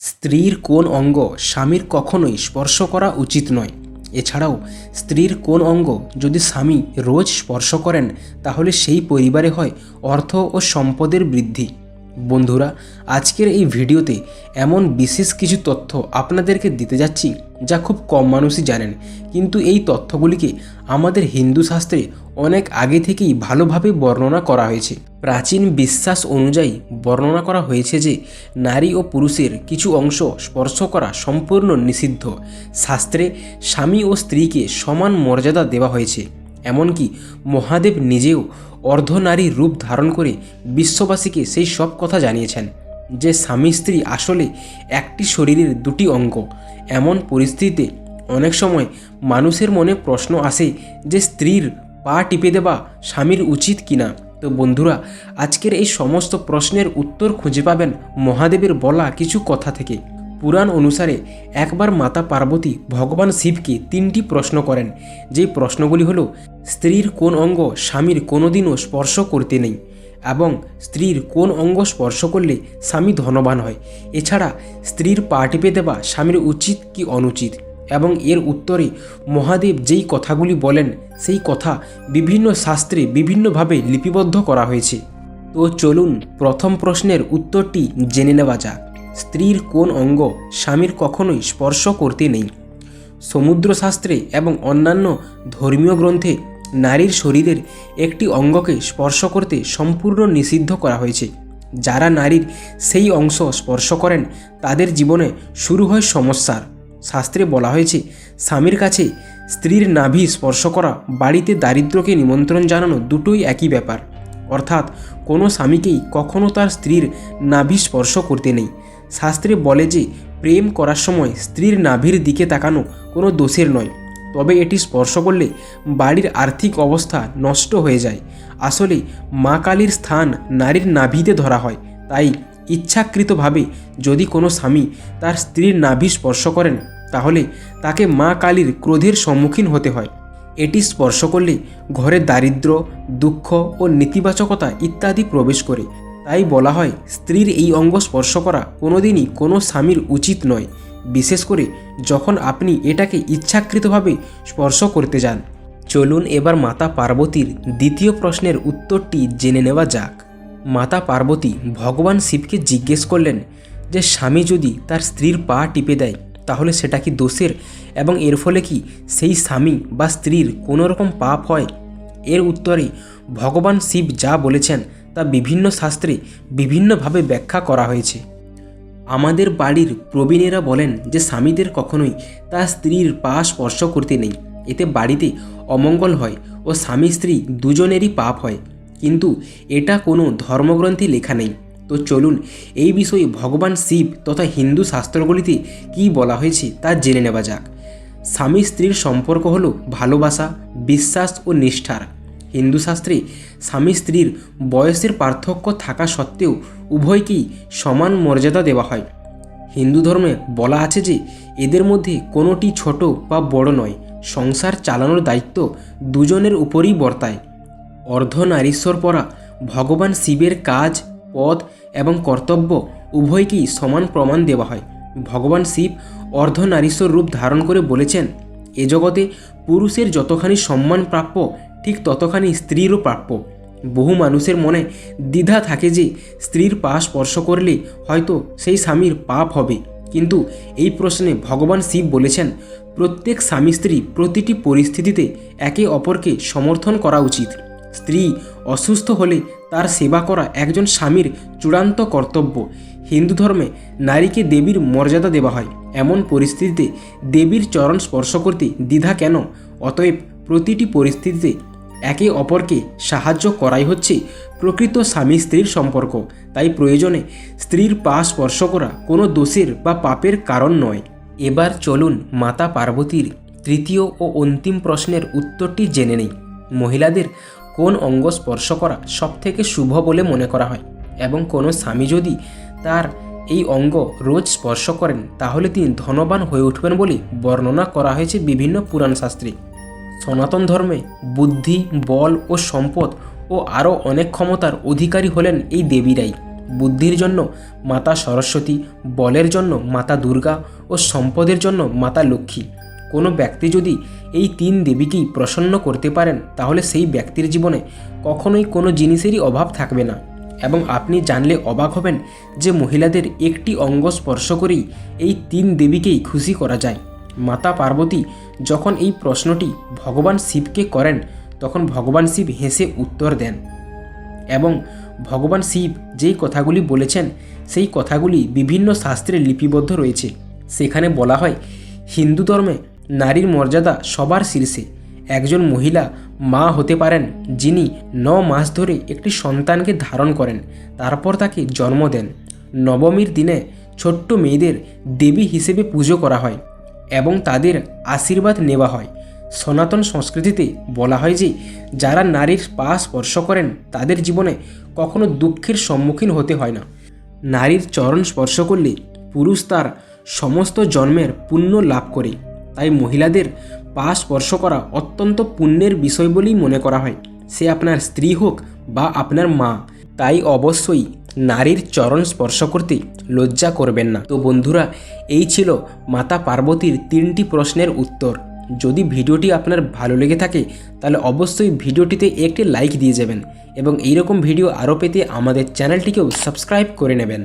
স্ত্রীর কোন অঙ্গ স্বামীর কখনোই স্পর্শ করা উচিত নয়। এছাড়াও, স্ত্রীর কোন অঙ্গ যদি স্বামী রোজ স্পর্শ করেন, তাহলে সেই পরিবারে হয় অর্থ ও সম্পদের বৃদ্ধি। বন্ধুরা, আজকের এই ভিডিওতে এমন বিশেষ কিছু তথ্য আপনাদেরকে দিতে যাচ্ছি, যা খুব কম মানুষই জানেন। কিন্তু এই তথ্যগুলিকে আমাদের হিন্দু শাস্ত্রে অনেক আগে থেকেই ভালোভাবে বর্ণনা করা হয়েছে। প্রাচীন বিশ্বাস অনুযায়ী বর্ণনা করা হয়েছে যে, নারী ও পুরুষের কিছু অংশ স্পর্শ করা সম্পূর্ণ নিষিদ্ধ। শাস্ত্রে স্বামী ও স্ত্রীকে সমান মর্যাদা দেওয়া হয়েছে। এমনকি মহাদেব নিজেও অর্ধনারী রূপ ধারণ করে বিশ্ববাসীকে সেই সব কথা জানিয়েছেন যে, স্বামী স্ত্রী আসলে একটি শরীরের দুটি অঙ্গ। এমন পরিস্থিতিতে অনেক সময় মানুষের মনে প্রশ্ন আসে যে, স্ত্রীর পা টিপে দেওয়া স্বামীর উচিত কিনা? তো বন্ধুরা, আজকের এই সমস্ত প্রশ্নের উত্তর খুঁজে পাবেন মহাদেবের বলা কিছু কথা থেকে। পুরাণ অনুসারে একবার মাতা পার্বতী ভগবান শিবকে তিনটি প্রশ্ন করেন। যেই প্রশ্নগুলি হলো, স্ত্রীর কোন অঙ্গ স্বামীর কোনোদিনও স্পর্শ করতে নেই এবং স্ত্রীর কোন অঙ্গ স্পর্শ করলে স্বামী ধনবান হয়? এছাড়া স্ত্রীর পা টিপে দেওয়া স্বামীর উচিত কি অনুচিত? এবং এর উত্তরে মহাদেব যেই কথাগুলি বলেন, সেই কথা বিভিন্ন শাস্ত্রে বিভিন্নভাবে লিপিবদ্ধ করা হয়েছে। তো চলুন প্রথম প্রশ্নের উত্তরটি জেনে নেওয়া যাক। স্ত্রীর কোন অঙ্গ স্বামীর কখনোই স্পর্শ করতে নেই? সমুদ্রশাস্ত্রে এবং অন্যান্য ধর্মীয় গ্রন্থে নারীর শরীরের একটি অঙ্গকে স্পর্শ করতে সম্পূর্ণ নিষিদ্ধ করা হয়েছে। যারা নারীর সেই অংশ স্পর্শ করেন, তাদের জীবনে শুরু হয় সমস্যার। শাস্ত্রে বলা হয়েছে, স্বামীর কাছে স্ত্রীর নাভি স্পর্শ করা বাড়িতে দারিদ্র্যকে নিমন্ত্রণ জানানো দুটোই একই ব্যাপার। অর্থাৎ কোনো স্বামীকেই কখনও তার স্ত্রীর নাভি স্পর্শ করতে নেই। শাস্ত্রে বলে যে, প্রেম করার সময় স্ত্রীর নাভির দিকে তাকানো কোনো দোষের নয়। তবে এটি স্পর্শ করলে বাড়ির আর্থিক অবস্থা নষ্ট হয়ে যায়। আসলে মা কালীর স্থান নারীর নাভিতে ধরা হয়। তাই ইচ্ছাকৃতভাবে যদি কোনো স্বামী তার স্ত্রীর নাভি স্পর্শ করেন তাহলে তাকে মা কালীর ক্রোধের সম্মুখীন হতে হয়। এটি স্পর্শ করলে ঘরে দারিদ্র, দুঃখ ও নেতিবাচকতা ইত্যাদি প্রবেশ করে। তাই বলা হয়, স্ত্রীর এই অঙ্গ স্পর্শ করা কোনোদিনই কোনো স্বামীর উচিত নয়, বিশেষ করে যখন আপনি এটাকে ইচ্ছাকৃতভাবে স্পর্শ করতে যান। চলুন এবার মাতা পার্বতীর দ্বিতীয় প্রশ্নের উত্তরটি জেনে নেওয়া যাক। মাতা পার্বতী ভগবান শিবকে জিজ্ঞেস করলেন যে, স্বামী যদি তার স্ত্রীর পা টিপে দেয় তাহলে সেটা কি দোষের? এবং এর ফলে কি সেই স্বামী বা স্ত্রীর কোনো রকম পাপ হয়? এর উত্তরে ভগবান শিব যা বলেছেন তা বিভিন্ন শাস্ত্রে বিভিন্নভাবে ব্যাখ্যা করা হয়েছে। আমাদের বাড়ির প্রবীণেরা বলেন যে স্বামীদের কখনোই তার স্ত্রীর পা স্পর্শ করতে নেই। এতে বাড়িতে অমঙ্গল হয় ও স্বামী স্ত্রী দুজনেরই পাপ হয়। কিন্তু এটা কোনো ধর্মগ্রন্থে লেখা নেই। তো চলুন এই বিষয়ে ভগবান শিব তথা হিন্দু শাস্ত্রগুলিতে কী বলা হয়েছে তা জেনে নেওয়া যাক। স্বামী স্ত্রীর সম্পর্ক হলো ভালোবাসা, বিশ্বাস ও নিষ্ঠার। হিন্দু শাস্ত্রে স্বামী স্ত্রীর বয়সের পার্থক্য থাকা সত্ত্বেও উভয়কেই সমান মর্যাদা দেওয়া হয়। হিন্দু ধর্মে বলা আছে যে এদের মধ্যে কোনোটি ছোট বা বড় নয়, সংসার চালানোর দায়িত্ব দুজনের উপরই বর্তায়। অর্ধনারীশ্বর পরা ভগবান শিবের কাজ পদ এবং কর্তব্য উভয়কেই সমান প্রমাণ দেওয়া হয়। ভগবান শিব অর্ধনারীশ্বর রূপ ধারণ করে বলেছেন, এ জগতে পুরুষের যতখানি সম্মান প্রাপ্য, ঠিক ততখানি স্ত্রীরও প্রাপ্য। বহু মানুষের মনে দ্বিধা থাকে যে স্ত্রীর পা স্পর্শ করলে হয়তো সেই স্বামীর পাপ হবে। কিন্তু এই প্রশ্নে ভগবান শিব বলেছেন, প্রত্যেক স্বামী স্ত্রী প্রতিটি পরিস্থিতিতে একে অপরকে সমর্থন করা উচিত। স্ত্রী অসুস্থ হলে তার সেবা করা একজন স্বামীর চূড়ান্ত কর্তব্য। হিন্দু ধর্মে নারীকে দেবীর মর্যাদা দেওয়া হয়। এমন পরিস্থিতিতে দেবীর চরণ স্পর্শ করতে দ্বিধা কেন? অতএব প্রতিটি পরিস্থিতিতে একে অপরকে সাহায্য করাই হচ্ছে প্রকৃত স্বামী স্ত্রীর সম্পর্ক। তাই প্রয়োজনে স্ত্রীর পা স্পর্শ করা কোনো দোষের বা পাপের কারণ নয়। এবার চলুন মাতা পার্বতীর তৃতীয় ও অন্তিম প্রশ্নের উত্তরটি জেনে নেই। মহিলাদের কোন অঙ্গ স্পর্শ করা সবথেকে শুভ বলে মনে করা হয়? এবং কোনো স্বামী যদি তার এই অঙ্গ রোজ স্পর্শ করেন, তাহলে তিনি ধনবান হয়ে উঠবেন বলে বর্ণনা করা হয়েছে বিভিন্ন পুরাণ শাস্ত্রে সনাতন ধর্মে বুদ্ধি, বল ও সম্পদ ও আরও অনেক ক্ষমতার অধিকারী হলেন এই দেবীরাই। বুদ্ধির জন্য মাতা সরস্বতী, বলের জন্য মাতা দুর্গা ও সম্পদের জন্য মাতা লক্ষ্মী। কোনো ব্যক্তি যদি এই তিন দেবীকেই প্রসন্ন করতে পারেন, তাহলে সেই ব্যক্তির জীবনে কখনোই কোনো জিনিসেরই অভাব থাকবে না। এবং আপনি জানলে অবাক হবেন যে মহিলাদের একটি অঙ্গ স্পর্শ করেই এই তিন দেবীকেই খুশি করা যায়। মাতা পার্বতী যখন এই প্রশ্নটি ভগবান শিবকে করেন, তখন ভগবান শিব হেসে উত্তর দেন। এবং ভগবান শিব যেই কথাগুলি বলেছেন, সেই কথাগুলি বিভিন্ন শাস্ত্রে লিপিবদ্ধ রয়েছে। সেখানে বলা হয়, হিন্দু ধর্মে নারীর মর্যাদা সবার শীর্ষে। একজন মহিলা মা হতে পারেন যিনি ন মাস ধরে একটি সন্তানকে ধারণ করেন, তারপর তাকে জন্ম দেন। নবমীর দিনে ছোট্ট মেয়েদের দেবী হিসেবে পুজো করা হয় এবং তাদের আশীর্বাদ নেওয়া হয়। সনাতন সংস্কৃতিতে বলা হয় যে, যারা নারীর পা স্পর্শ করেন, তাদের জীবনে কখনো দুঃখের সম্মুখীন হতে হয় না। নারীর চরণ স্পর্শ করলে পুরুষ তার সমস্ত জন্মের পুণ্য লাভ করে। তাই মহিলাদের পা স্পর্শ করা অত্যন্ত পুণ্যের বিষয় বলেই মনে করা হয়। সে আপনার স্ত্রী হোক বা আপনার মা, তাই অবশ্যই নারীর চরণ স্পর্শ করতে লজ্জা করবেন না। তো বন্ধুরা, এই ছিল মাতা পার্বতীর তিনটি প্রশ্নের উত্তর। যদি ভিডিওটি আপনার ভালো লেগে থাকে, তাহলে অবশ্যই ভিডিওটিতে একটি লাইক দিয়ে যাবেন এবং এইরকম ভিডিও আরও পেতে আমাদের চ্যানেলটিকেও সাবস্ক্রাইব করে নেবেন।